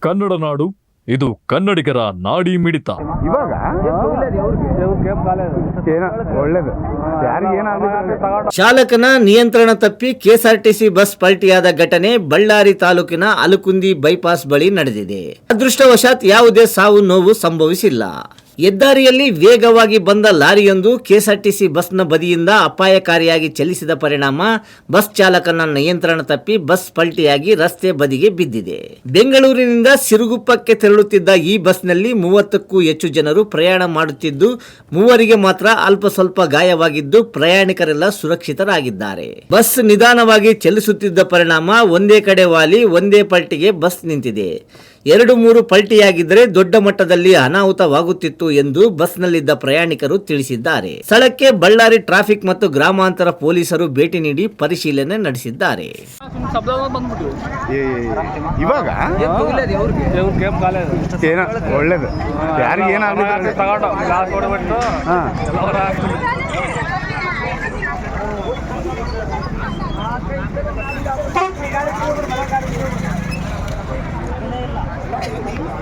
ಕನ್ನಡ ನಾಡು ಇದು ಕನ್ನಡಿಗರ ನಾಡಿ ಮಿಡಿತ. ಇವಾಗ? ಏನೋ ಒಳ್ಳೇದು. ಚಾಲಕನ ನಿಯಂತ್ರಣ ತಪ್ಪಿ ಕೆಎಸ್ಆರ್ಟಿಸಿ ಬಸ್ ಪಲ್ಟಿಯಾದ ಘಟನೆ ಬಳ್ಳಾರಿ ತಾಲೂಕಿನ ಅಲಕುಂದಿ ಬೈಪಾಸ್ ಬಳಿ ನಡೆದಿದೆ. ಅದೃಷ್ಟವಶಾತ್ ಯಾವುದೇ ಸಾವು ನೋವು ಸಂಭವಿಸಿಲ್ಲ. ಹೆದ್ದಾರಿಯಲ್ಲಿ ವೇಗವಾಗಿ ಬಂದ ಲಾರಿಯೊಂದು ಕೆಎಸ್ಆರ್ಟಿಸಿ ಬಸ್ನ ಬದಿಯಿಂದ ಅಪಾಯಕಾರಿಯಾಗಿ ಚಲಿಸಿದ ಪರಿಣಾಮ, ಬಸ್ ಚಾಲಕನ ನಿಯಂತ್ರಣ ತಪ್ಪಿ ಬಸ್ ಪಲ್ಟಿಯಾಗಿ ರಸ್ತೆ ಬದಿಗೆ ಬಿದ್ದಿದೆ. ಬೆಂಗಳೂರಿನಿಂದ ಸಿರುಗುಪ್ಪಕ್ಕೆ ತೆರಳುತ್ತಿದ್ದ ಈ ಬಸ್ನಲ್ಲಿ ಮೂವತ್ತಕ್ಕೂ ಹೆಚ್ಚು ಜನರು ಪ್ರಯಾಣ ಮಾಡುತ್ತಿದ್ದು, ಮೂವರಿಗೆ ಮಾತ್ರ ಅಲ್ಪ ಸ್ವಲ್ಪ ಗಾಯವಾಗಿದ್ದು, ಪ್ರಯಾಣಿಕರೆಲ್ಲ ಸುರಕ್ಷಿತರಾಗಿದ್ದಾರೆ. ಬಸ್ ನಿಧಾನವಾಗಿ ಚಲಿಸುತ್ತಿದ್ದ ಪರಿಣಾಮ, ಒಂದೇ ಕಡೆ ವಾಲಿ, ಒಂದೇ ಪಲ್ಟಿಗೆ ಬಸ್ ನಿಂತಿದೆ. ಎರಡು ಮೂರು ಪಲ್ಟಿಯಾಗಿದ್ದರೆ ದೊಡ್ಡ ಮಟ್ಟದಲ್ಲಿ ಅನಾಹುತವಾಗುತ್ತಿತ್ತು ಎಂದು ಬಸ್ನಲ್ಲಿದ್ದ ಪ್ರಯಾಣಿಕರು ತಿಳಿಸಿದ್ದಾರೆ. ಸ್ಥಳಕ್ಕೆ ಬಳ್ಳಾರಿ ಟ್ರಾಫಿಕ್ ಮತ್ತು ಗ್ರಾಮಾಂತರ ಪೊಲೀಸರು ಭೇಟಿ ನೀಡಿ ಪರಿಶೀಲನೆ ನಡೆಸಿದ್ದಾರೆ. ಇವಾಗ? ಒಳ್ಳೇದು.